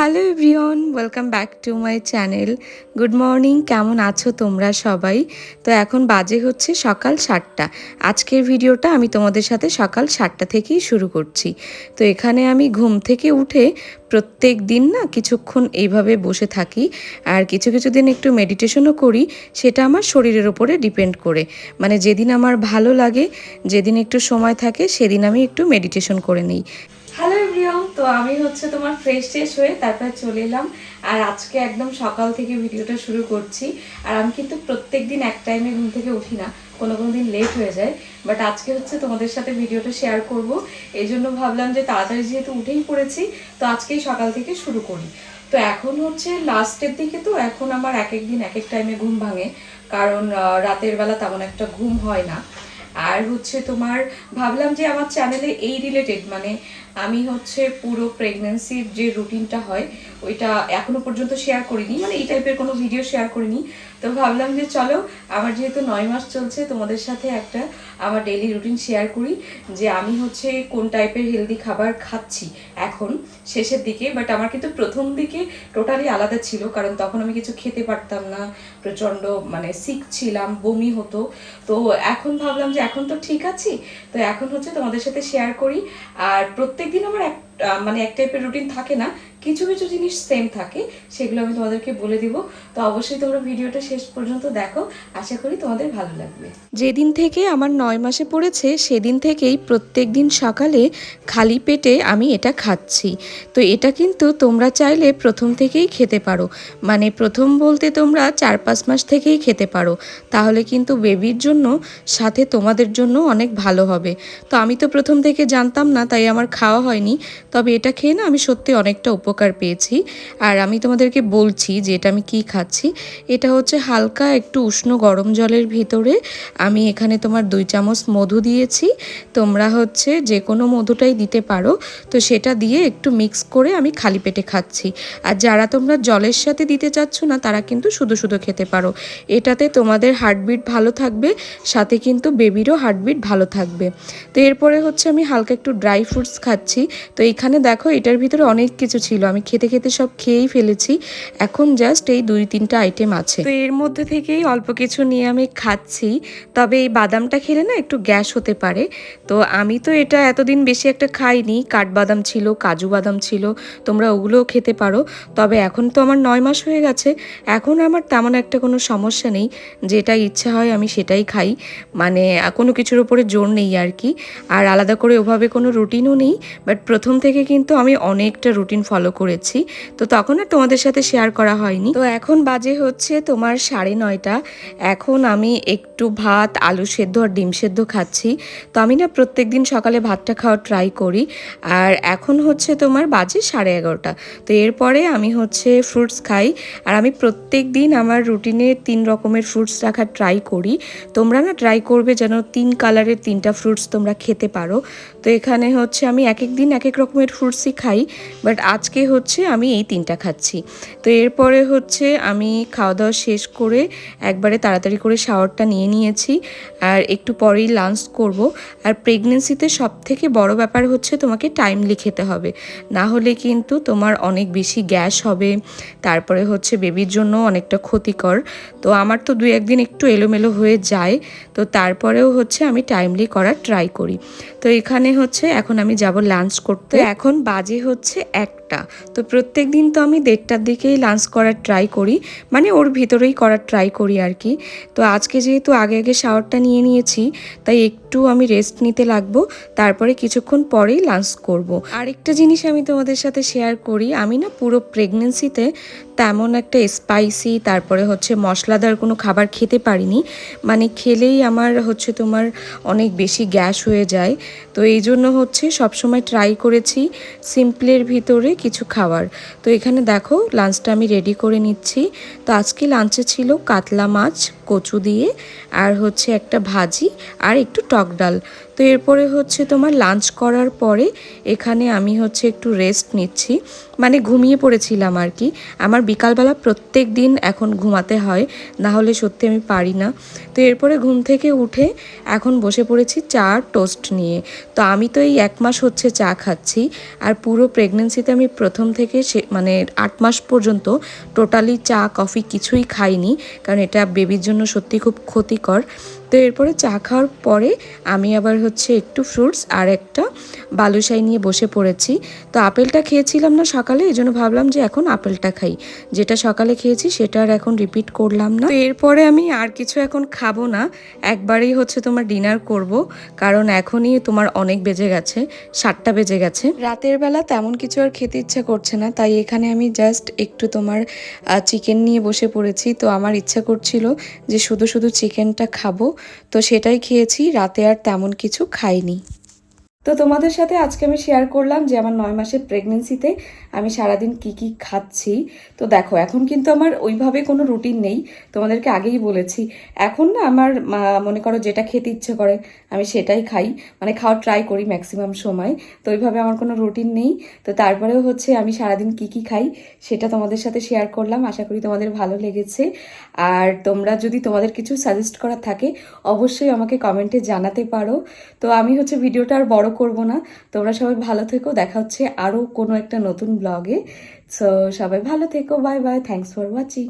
Hello everyone, welcome back to my channel. Good morning, কেমন আছো তোমরা সবাই? তো এখন বাজে হচ্ছে সকাল সাতটা। আজকের ভিডিওটা আমি তোমাদের সাথে সকাল সাতটা থেকেই শুরু করছি। তো এখানে আমি ঘুম থেকে উঠে প্রত্যেক দিন না কিছুক্ষণ এইভাবে বসে থাকি আর কিছু কিছু দিন একটু মেডিটেশনও করি, সেটা আমার শরীরের ওপরে ডিপেন্ড করে। মানে যেদিন আমার ভালো লাগে, যেদিন একটু সময় থাকে, সেদিন আমি একটু মেডিটেশন করে নিই। তো আমি হচ্ছে তোমার ফ্রেশ ট্রেশ হয়ে তারপরে চলে এলাম। আর আজকে একদম সকাল থেকে ভিডিওটা শুরু করছি। আর আমি কিন্তু প্রত্যেক দিন এক টাইমে ঘুম থেকে উঠি না, কোনো কোনো দিন লেট হয়ে যায়। বাট আজকে হচ্ছে তোমাদের সাথে ভিডিওটা শেয়ার করব। এই জন্য ভাবলাম যে তাড়াতাড়ি যেহেতু উঠেই পড়েছি, তো আজকেই সকাল থেকে শুরু করি। তো এখন হচ্ছে লাস্টের দিকে তো এখন আমার এক এক দিন এক এক টাইমে ঘুম ভাঙে। কারণ রাতের বেলা তেমন একটা ঘুম হয় না। আর হচ্ছে তোমার ভাবলাম যে আমার চ্যানেলে এই রিলেটেড মানে আমি হচ্ছে পুরো প্রেগনেন্সির যে রুটিনটা হয়, ওইটা এখনও পর্যন্ত শেয়ার করিনি। মানে এই টাইপের কোনো ভিডিও শেয়ার করিনি। তো ভাবলাম যে চলো, আমার যেহেতু নয় মাস চলছে, তোমাদের সাথে একটা আমার ডেইলি রুটিন শেয়ার করি, যে আমি হচ্ছে কোন টাইপের হেলদি খাবার খাচ্ছি এখন, শেষের দিকে। বাট আমার কিন্তু প্রথম দিকে টোটালি আলাদা ছিল, কারণ তখন আমি কিছু খেতে পারতাম না, প্রচণ্ড মানে সিক ছিলাম, বমি হতো। তো এখন ভাবলাম যে এখন তো ঠিক আছি, তো এখন হচ্ছে তোমাদের সাথে শেয়ার করি। আর প্রত্যেকদিন আমার এক মানে এক টাইপের রুটিন থাকে না। কিছু কিছু জিনিস সেম থাকে, সেগুলো আমি তোমাদেরকে বলে দিব। তো অবশ্যই তোমরা ভিডিওটা শেষ পর্যন্ত দেখো। আশা করি তোমাদের ভালো লাগবে। যেদিন থেকে আমার নয় মাসে পড়েছে, সেদিন থেকেই প্রত্যেক দিন সকালে খালি পেটে আমি এটা খাচ্ছি। তো এটা কিন্তু তোমরা চাইলে প্রথম থেকেই খেতে পারো। মানে প্রথম বলতে তোমরা চার পাঁচ মাস থেকেই খেতে পারো। তাহলে কিন্তু বেবির জন্য সাথে তোমাদের জন্য অনেক ভালো হবে। তো আমি তো প্রথম থেকে জানতাম না, তাই আমার খাওয়া হয়নি। তবে এটা খেয়ে না আমি সত্যি অনেকটা উপকার পেয়েছি। আর আমি তোমাদেরকে বলছি যে এটা আমি কি খাচ্ছি, এটা হচ্ছে হালকা একটু উষ্ণ গরম জলের ভিতরে আমি এখানে তোমার দুই চামচ মধু দিয়েছি। তোমরা হচ্ছে যে কোনো মধুটাই দিতে পারো, তো সেটা দিয়ে একটু মিক্স করে আমি খালি পেটে খাচ্ছি। আর যারা তোমরা জলের সাথে দিতে চাচ্ছ না, তারা কিন্তু শুধু শুধু খেতে পারো। এটাতে তোমাদের হার্টবিট ভালো থাকবে, সাথে কিন্তু বেবিরও হার্টবিট ভালো থাকবে। তো এরপরে হচ্ছে আমি হালকা একটু ড্রাই ফ্রুটস খাচ্ছি। তো এখানে দেখো এটার ভিতরে অনেক কিছু ছিল। আমি খেতে খেতে সব খেয়েই ফেলেছি। এখন জাস্ট এই দুই তিনটা আইটেম আছে। তো এর মধ্যে থেকেই অল্প কিছু নিয়ে আমি খাচ্ছি। তবে এই বাদামটা খেলে না একটু গ্যাস হতে পারে। তো আমি তো এটা এতদিন বেশি একটা খাইনি। কাঠবাদাম ছিল, কাজু বাদাম ছিল, তোমরা ওগুলোও খেতে পারো। তবে এখন তো আমার নয় মাস হয়ে গেছে। এখন আমার তেমন একটা কোনো সমস্যা নেই। যেটা ইচ্ছা হয় আমি সেটাই খাই। মানে কোনো কিছুর উপরে জোর নেই আর কি। আর আলাদা করে ওভাবে কোনো রুটিনও নেই। বাট প্রথম থেকে কিন্তু আমি অনেকটা রুটিন ফলো করেছি। তো তখন আর তোমাদের সাথে শেয়ার করা হয়নি। তো এখন বাজে হচ্ছে তোমার সাড়ে নয়টা। এখন আমি একটু ভাত, আলু সেদ্ধ আর ডিম সেদ্ধ খাচ্ছি। তো আমি না প্রত্যেক দিন সকালে ভাতটা খাওয়ার ট্রাই করি। আর এখন হচ্ছে তোমার বাজে সাড়ে এগারোটা। তো এরপরে আমি হচ্ছে ফ্রুটস খাই। আর আমি প্রত্যেক দিন আমার রুটিনে তিন রকমের ফ্রুটস রাখার ট্রাই করি। তোমরা না ট্রাই করবে যেন তিন কালারের তিনটা ফ্রুটস তোমরা খেতে পারো। তো এখানে হচ্ছে আমি এক এক দিন এক এক রকমের ফ্রুটসই খাই। বাট আজকে হচ্ছে আমি এই তিনটা খাচ্ছি। তো এরপরে হচ্ছে আমি খাওয়া দাওয়া শেষ করে একবারে তাড়াতাড়ি করে শাওয়ারটা নিয়ে নিয়েছি আর একটু পরেই লাঞ্চ করব। আর প্রেগনেন্সিতে সব থেকে বড় ব্যাপার হচ্ছে তোমাকে টাইমলি খেতে হবে। না হলে কিন্তু তোমার অনেক বেশি গ্যাস হবে, তারপরে হচ্ছে বেবির জন্য অনেকটা ক্ষতিকর। তো আমার তো দু একদিন একটু এলোমেলো হয়ে যায়, তো তারপরেও হচ্ছে আমি টাইমলি করার ট্রাই করি। তো এখানে হচ্ছে এখন আমি যাব লাঞ্চ করতে। এখন বাজে হচ্ছে একটা। তো প্রত্যেক দিন তো আমি দেড়টার দিকেই লাঞ্চ করার ট্রাই করি মানে ওর ভিতরেই করার ট্রাই করি আর কি তো আজকে যেহেতু আগে আগে শাওয়ারটা নিয়ে নিয়েছি, তাই একটু আমি রেস্ট নিতে লাগবো, তারপরে কিছুক্ষণ পরেই লাঞ্চ করব। আরেকটা জিনিস আমি তোমাদের সাথে শেয়ার করি, আমি না পুরো প্রেগনেন্সিতে তেমন একটা স্পাইসি তারপরে হচ্ছে মশলাদার কোনো খাবার খেতে পারিনি। মানে খেলেই আমার হচ্ছে তোমার অনেক বেশি গ্যাস হয়ে যায়। তো এই জন্য হচ্ছে সবসময় ট্রাই করেছি সিম্পলের ভিতরে কিছু খাবার তো এখানে দেখো লাঞ্চটা আমি রেডি করে নিচ্ছি। তো আজকে লাঞ্চে ছিল কাতলা মাছ, কচু দিয়ে, আর হচ্ছে একটা ভাজি, আর একটু টক ডাল। তো এরপরে হচ্ছে তোমার লাঞ্চ করার পরে এখানে আমি হচ্ছে একটু রেস্ট নিচ্ছি। মানে ঘুমিয়ে পড়েছিলাম আর কি। আমার বিকালবেলা প্রত্যেক দিন এখন ঘুমাতে হয়, না হলে সত্যি আমি পারি না। তো এরপরে ঘুম থেকে উঠে এখন বসে পড়েছি চা টোস্ট নিয়ে। তো আমি তো এই এক মাস হচ্ছে চা খাচ্ছি, আর পুরো প্রেগনেন্সিতে আমি প্রথম থেকে সে মানে আট মাস পর্যন্ত টোটালি চা কফি কিছুই খাইনি, কারণ এটা বেবির জন্য সত্যি খুব ক্ষতিকর। তো এরপরে চা খাওয়ার পরে আমি আবার হচ্ছে একটু ফ্রুটস আর একটা বালুশাই নিয়ে বসে পড়েছি। তো আপেলটা খেয়েছিলাম না সকালে এই জন্য ভাবলাম যে এখন আপেলটা খাই। যেটা সকালে খেয়েছি সেটা আর এখন রিপিট করলাম না। তো এরপরে আমি আর কিছু এখন খাব না। একবারেই হচ্ছে তোমার ডিনার করব, কারণ এখনই তোমার অনেক বেজে গেছে, সাতটা বেজে গেছে। রাতের বেলা তেমন কিছু আর খেতে ইচ্ছা করছে না, তাই এখানে আমি জাস্ট একটু তোমার চিকেন নিয়ে বসে পড়েছি। তো আমার ইচ্ছা করছিল যে শুধু শুধু চিকেনটা খাব তো সেটাই খেয়েছি রাতে আর তেমন কিছু খাইনি। তো তোমাদের সাথে আজকে আমি শেয়ার করলাম যে আমার নয় মাসের প্রেগনেন্সিতে আমি সারাদিন কি কি খাচ্ছি। তো দেখো, এখন কিন্তু আমার ওইভাবে কোনো রুটিন নেই। তোমাদেরকে আগেই বলেছি। এখন না আমার মনে করো যেটা খেতে ইচ্ছে করে, আমি সেটাই খাই। মানে খাওয়ার ট্রাই করি ম্যাক্সিমাম সময়। তো ওইভাবে আমার কোনো রুটিন নেই। তো তারপরেও হচ্ছে আমি সারাদিন কি কি খাই সেটা তোমাদের সাথে শেয়ার করলাম। আশা করি তোমাদের ভালো লেগেছে। আর তোমরা যদি তোমাদের কিছু সাজেস্ট করার থাকে, অবশ্যই আমাকে কমেন্টে জানাতে পারো। তো আমি হচ্ছে ভিডিওটা আর বড় করব না। তোমরা সবাই ভালো থেকো। দেখা হচ্ছে আরও কোনো একটা নতুন ব্লগে সো সবাই ভালো থেকো। Bye bye thanks for watching